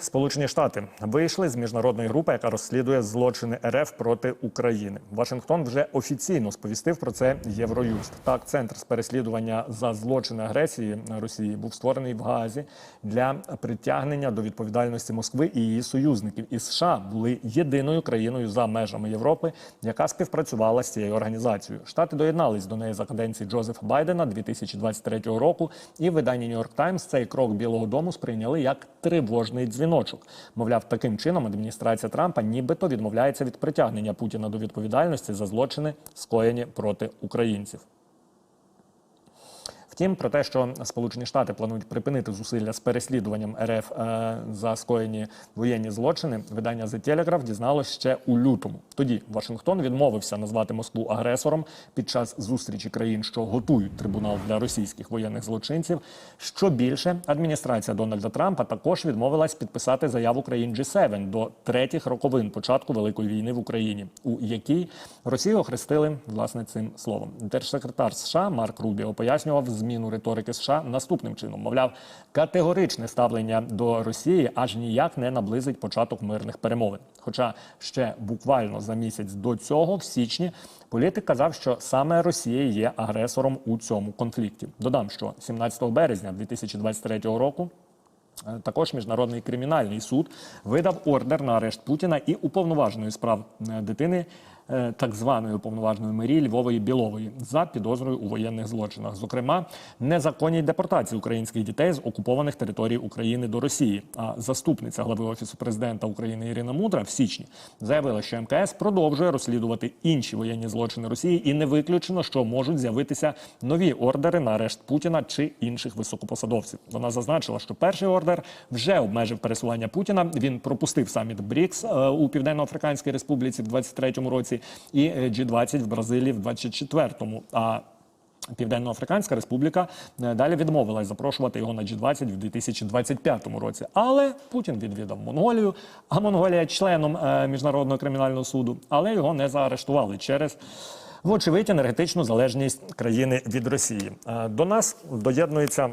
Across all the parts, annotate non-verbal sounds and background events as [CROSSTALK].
Сполучені Штати вийшли з міжнародної групи, яка розслідує злочини РФ проти України. Вашингтон вже офіційно сповістив про це Євроюст. Так, центр з переслідування за злочини агресії Росії був створений в Гаазі для притягнення до відповідальності Москви і її союзників. І США були єдиною країною за межами Європи, яка співпрацювала з цією організацією. Штати доєднались до неї за каденції Джозефа Байдена 2023 року. І в виданні Нью-Йорк Таймс цей крок Білого Дому сприйняли як тривожний дзвіночок. Мовляв, таким чином адміністрація Трампа нібито відмовляється від притягнення Путіна до відповідальності за злочини, скоєні проти українців. Втім, про те, що Сполучені Штати планують припинити зусилля з переслідуванням РФ е, за скоєні воєнні злочини, видання The Telegraph дізналось ще у лютому. Тоді Вашингтон відмовився назвати Москву агресором під час зустрічі країн, що готують трибунал для російських воєнних злочинців. Що більше, адміністрація Дональда Трампа також відмовилась підписати заяву країн G7 до третіх роковин початку великої війни в Україні, у якій Росію охрестили власне цим словом. Держсекретар США Марк Рубіо пояснював зміну риторики США наступним чином. Мовляв, категоричне ставлення до Росії аж ніяк не наблизить початок мирних перемовин. Хоча ще буквально за місяць до цього, в січні, політик казав, що саме Росія є агресором у цьому конфлікті. Додам, що 17 березня 2023 року. Е, Також міжнародний кримінальний суд видав ордер на арешт Путіна і уповноваженої справ е, дитини, так званої уповноваженої Марії Львової Білової, за підозрою у воєнних злочинах, зокрема незаконній депортації українських дітей з окупованих територій України до Росії. А заступниця глави офісу президента України Ірина Мудра в січні заявила, що МКС продовжує розслідувати інші воєнні злочини Росії, і не виключено, що можуть з'явитися нові ордери на арешт Путіна чи інших високопосадовців. Вона зазначила, що перший ордер вже обмежив пересування Путіна. Він пропустив саміт БРІКС е, у Південно-Африканській Республіці в 23-му році і е, G20 в Бразилії в 24-му. А Південно-Африканська Республіка е, далі відмовилась запрошувати його на G20 в 2025 році. Але Путін відвідав Монголію, а Монголія членом е, міжнародного кримінального суду, але його не заарештували через. Вочевидь, енергетичну залежність країни від Росії. Е, До нас доєднується е,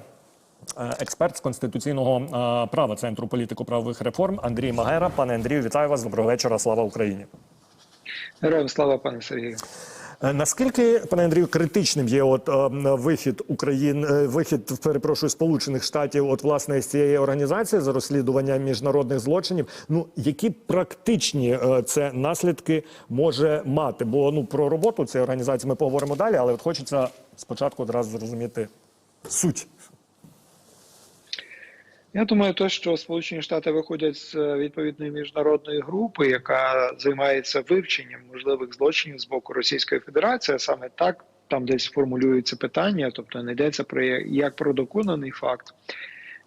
експерт з конституційного е, права Центру політико-правових реформ Андрій Магера. Пане Андрію, вітаю вас. Доброго вечора. Слава Україні. Героям слава, пане Сергію. Е, Наскільки, пане Андрію, критичним є от е, вихід України, е, вихід, перепрошую, Сполучених Штатів, от власне з цієї організації за розслідування міжнародних злочинів? Ну які практичні це наслідки може мати? Бо ну про роботу цієї організації ми поговоримо далі, але от хочеться спочатку одразу зрозуміти суть. Я думаю, то, що Сполучені Штати виходять з е, відповідної міжнародної групи, яка займається вивченням можливих злочинів з боку Російської Федерації, саме так там десь формулюється питання, тобто не йдеться про як про доконаний факт.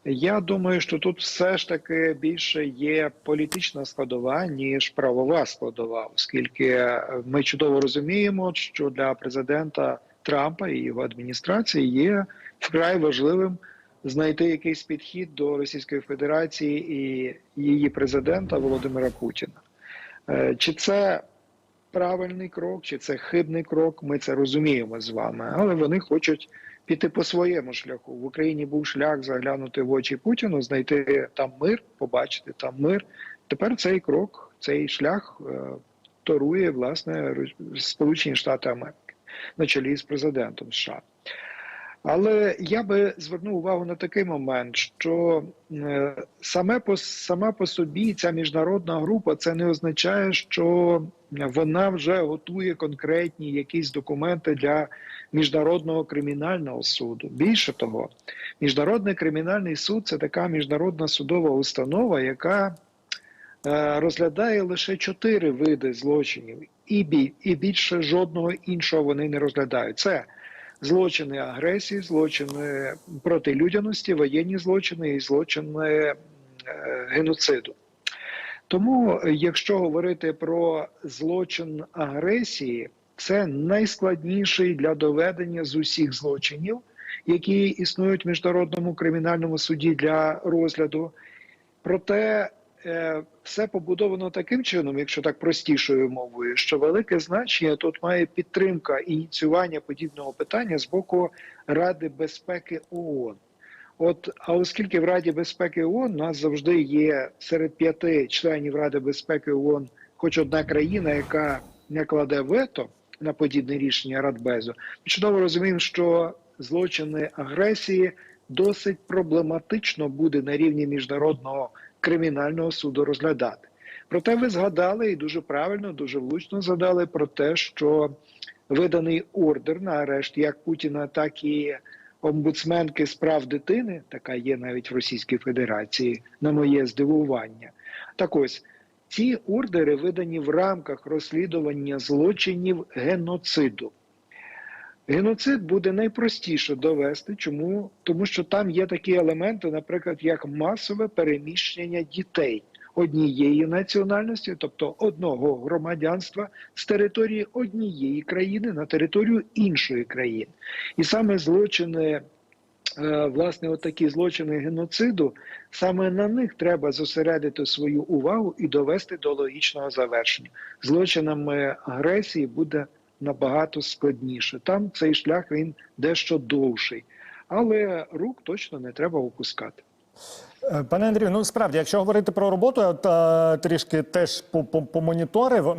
Я думаю, що тут все ж таки більше є політична складова ніж правова складова, оскільки е, ми чудово розуміємо, що для президента Трампа і його адміністрації є вкрай важливим знайти якийсь підхід до Російської Федерації і її президента Володимира Путіна. Е, Чи це правильний крок, чи це хибний крок? Ми це розуміємо з вами, але вони хочуть піти по своєму шляху. В Україні був шлях заглянути в очі Путіну, знайти там мир, побачити там мир. Тепер цей крок, цей шлях е, торує власне Сполучені Штати Америки на чолі з президентом США. Але я би звернув увагу на такий момент, що е, саме по сама по собі ця міжнародна група це не означає, що вона вже готує конкретні якісь документи для міжнародного кримінального суду. Більше того, міжнародний кримінальний суд це така міжнародна судова установа, яка е, розглядає лише чотири види злочинів, і бі- і більше жодного іншого вони не розглядають. Це злочини агресії, злочини проти людяності, воєнні злочини і злочини е, геноциду. Тому, якщо говорити про злочин агресії, це найскладніший для доведення з усіх злочинів, які існують в міжнародному кримінальному суді для розгляду. Проте все побудовано таким чином, якщо так простішою мовою, що велике значення тут має підтримка ініціювання подібного питання з боку Ради безпеки ООН. От, а оскільки в Раді безпеки ООН у нас завжди є серед п'яти членів Ради безпеки ООН хоч одна країна, яка не кладе вето на подібне рішення Радбезу, ми чудово розуміємо, що злочини агресії досить проблематично буде на рівні міжнародного кримінального суду розглядати. Проте ви згадали і дуже правильно, дуже влучно згадали про те, що виданий ордер на арешт як Путіна, так і омбудсменки з прав дитини, така є навіть в Російській Федерації, на моє здивування. Так ось ці ордери видані в рамках розслідування злочинів геноциду. Геноцид буде найпростіше довести. Чому? Тому що там є такі елементи, наприклад, як масове переміщення дітей однієї національності, тобто одного громадянства з території однієї країни на територію іншої країни. І саме злочини, е, власне, отакі злочини геноциду, саме на них треба зосередити свою увагу і довести до логічного завершення. Злочинами агресії буде набагато складніше. Там цей шлях він дещо довший, але рук точно не треба опускати. Е, Пане Андрію, ну справді, якщо говорити про роботу, я е, трішки теж по- по- помоніторив. Е,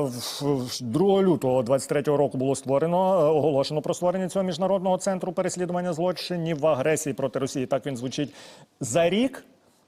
в- в 2 лютого 23 року було створено, е, оголошено про створення цього міжнародного центру переслідування злочинів в агресії проти Росії. Так він звучить за рік.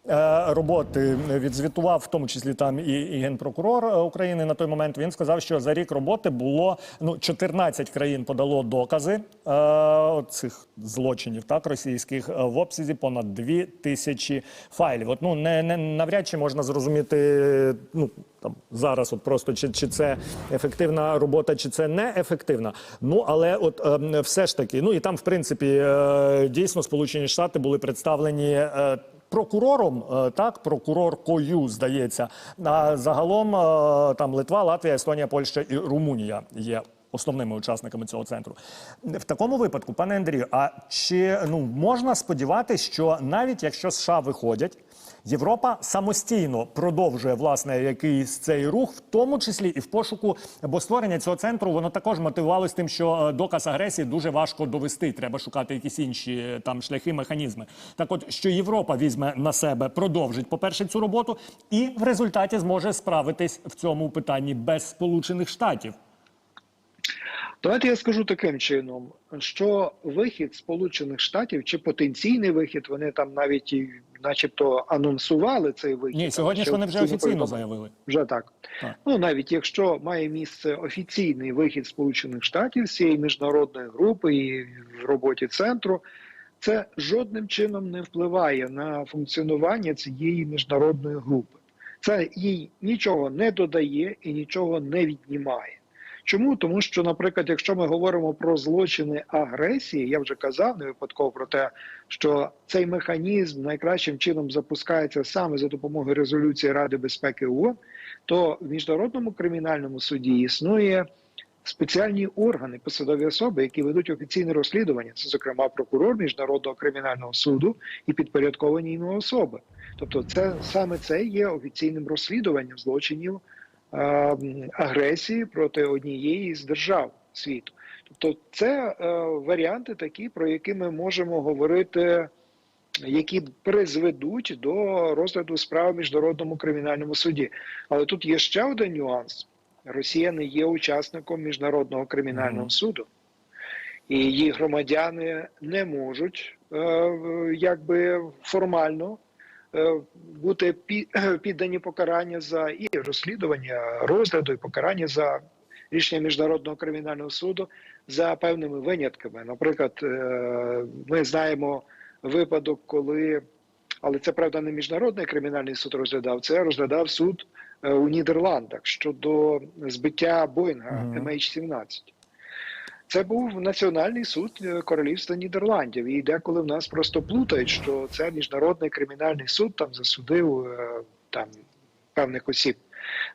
Е, Роботи відзвітував в тому числі там і, і генпрокурор е, України на той момент. Він сказав, що за рік роботи було ну 14 країн подало докази е, цих злочинів, так російських е, в обсязі понад 2 тисячі файлів. От ну не, не навряд чи можна зрозуміти ну там зараз, от просто чи, чи це ефективна робота, чи це не ефективна. Ну але от е, все ж таки, ну і там, в принципі, е, дійсно Сполучені Штати були представлені. Е, Прокурором, е, так, прокуроркою, здається. А загалом е, там Литва, Латвія, Естонія, Польща і Румунія є основними учасниками цього центру. В такому випадку, пане Андрію, а чи ну можна сподіватися, що навіть якщо США виходять, Європа самостійно продовжує власне якийсь цей рух, в тому числі і в пошуку, бо створення цього центру воно також мотивувалось тим, що е, доказ агресії дуже важко довести. Треба шукати якісь інші е, там шляхи, механізми. Так, от що Європа візьме на себе, продовжить, по-перше, цю роботу, і в результаті зможе справитись в цьому питанні без Сполучених Штатів. Давайте я скажу таким чином, що вихід Сполучених Штатів чи потенційний вихід, вони там навіть і, начебто, анонсували цей вихід. Ні, сьогодні ж вони вже офіційно заявили. Вже так. Так. Ну навіть якщо має місце офіційний вихід Сполучених Штатів цієї міжнародної групи і в роботі центру, це жодним чином не впливає на функціонування цієї міжнародної групи. Це їй нічого не додає і нічого не віднімає. Чому? Тому що, наприклад, якщо ми говоримо про злочини агресії, я вже казав не випадково про те, що цей механізм найкращим чином запускається саме за допомогою резолюції Ради безпеки ООН, то в міжнародному кримінальному суді існує спеціальні органи, посадові особи, які ведуть офіційне розслідування. Це, зокрема, прокурор міжнародного кримінального суду і підпорядковані йому особи. Тобто, це саме це є офіційним розслідуванням злочинів агресії проти однієї з держав світу. Тобто, це е, варіанти такі, про які ми можемо говорити. Які призведуть до розгляду справи в міжнародному кримінальному суді, але тут є ще один нюанс: Росія не є учасником міжнародного кримінального Мгм. суду, і її громадяни не можуть е, якби формально е, бути пі- [CLEARS THROAT] піддані покарання за і розслідування розгляду і покарання за рішення міжнародного кримінального суду за певними винятками. Наприклад, е, ми знаємо випадок, коли але це правда не міжнародний кримінальний суд розглядав, це розглядав суд е, у Нідерландах щодо збиття Боїнга Мгм. MH17. Це був національний суд е, Королівства Нідерландів. І деколи в нас просто плутають, що це міжнародний кримінальний суд там засудив е, там певних осіб.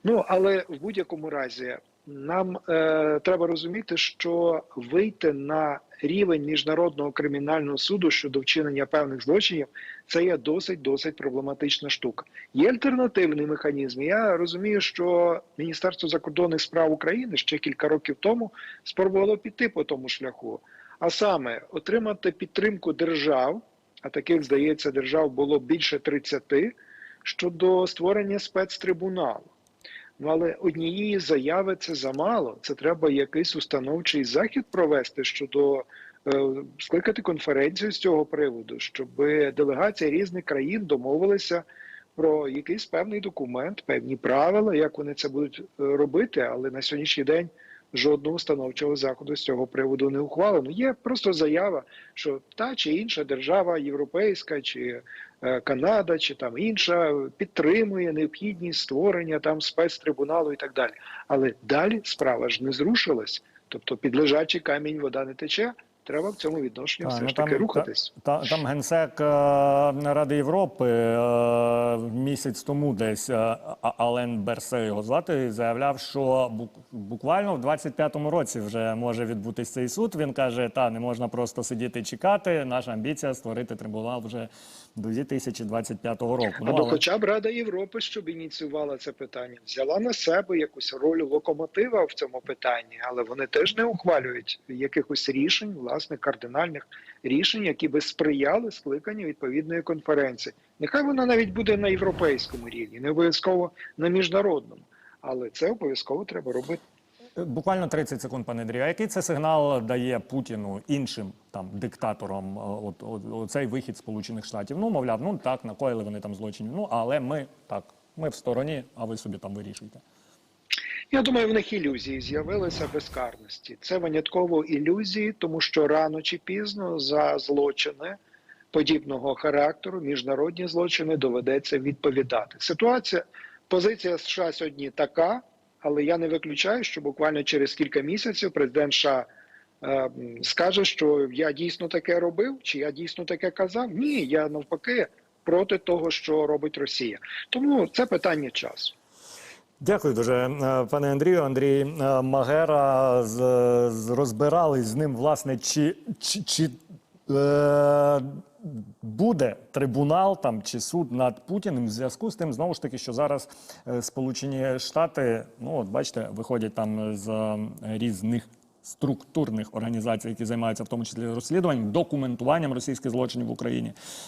Ну але в будь-якому разі нам е, треба розуміти, що вийти на рівень міжнародного кримінального суду щодо вчинення певних злочинів це є досить досить проблематична штука. Є альтернативний механізм. Я розумію, що Міністерство закордонних справ України ще кілька років тому спробувало піти по тому шляху, а саме отримати підтримку держав, а таких здається держав було більше 30, щодо створення спецтрибуналу. Але однієї заяви це замало. Це треба якийсь установчий захід провести щодо е, скликати конференцію з цього приводу, щоб делегації різних країн домовилися про якийсь певний документ, певні правила, як вони це будуть е, робити. Але на сьогоднішній день жодного установчого заходу з цього приводу не ухвалено. Є просто заява, що та чи інша держава, європейська чи Канада, чи там інша підтримує необхідність створення там спецтрибуналу і так далі. Але далі справа ж не зрушилась. Тобто під лежачий камінь вода не тече. Треба в цьому відношенні Та, все ну, ж таки там- рухатись. Та, там генсек е, Ради Європи е, місяць тому десь е, Ален Берсе його звати заявляв, що бук- буквально в 25-му році вже може відбутись цей суд. Він каже: та не можна просто сидіти і чекати. Наша амбіція створити трибунал вже до 2025 року. А Ну, то але- хоча б Рада Європи, щоб ініціювала це питання, взяла на себе якусь роль локомотива в цьому питанні, але вони теж не ухвалюють якихось рішень, власне, кардинальних рішень, які би сприяли скликанню відповідної конференції. Нехай вона навіть буде на європейському рівні, не обов'язково на міжнародному, але це обов'язково треба робити. Буквально 30 секунд, пане Андрію. А який це сигнал дає Путіну іншим там диктаторам? е, От, от, от цей вихід Сполучених Штатів? Ну, мовляв, ну так, накоїли вони там злочинів. Ну але ми так, ми в стороні, а ви собі там вирішуйте. Я думаю, в них ілюзії з'явилися безкарності. Це винятково ілюзії, тому що рано чи пізно за злочини подібного характеру, міжнародні злочини доведеться відповідати. Ситуація, позиція США сьогодні така, але я не виключаю, що буквально через кілька місяців президент США е, скаже, що я дійсно таке робив, чи я дійсно таке казав. Ні, я навпаки проти того, що робить Росія. Тому це питання часу. Дякую дуже, е, пане Андрію. Андрій е, Магера з, розбирались з ним, власне, чи, чи, чи е, буде трибунал там чи суд над Путіним в зв'язку з тим, знову ж таки, що зараз е, Сполучені Штати, ну от бачите, виходять там з різних. Структурних організацій, які займаються в тому числі розслідуванням, документуванням російських злочинів в Україні,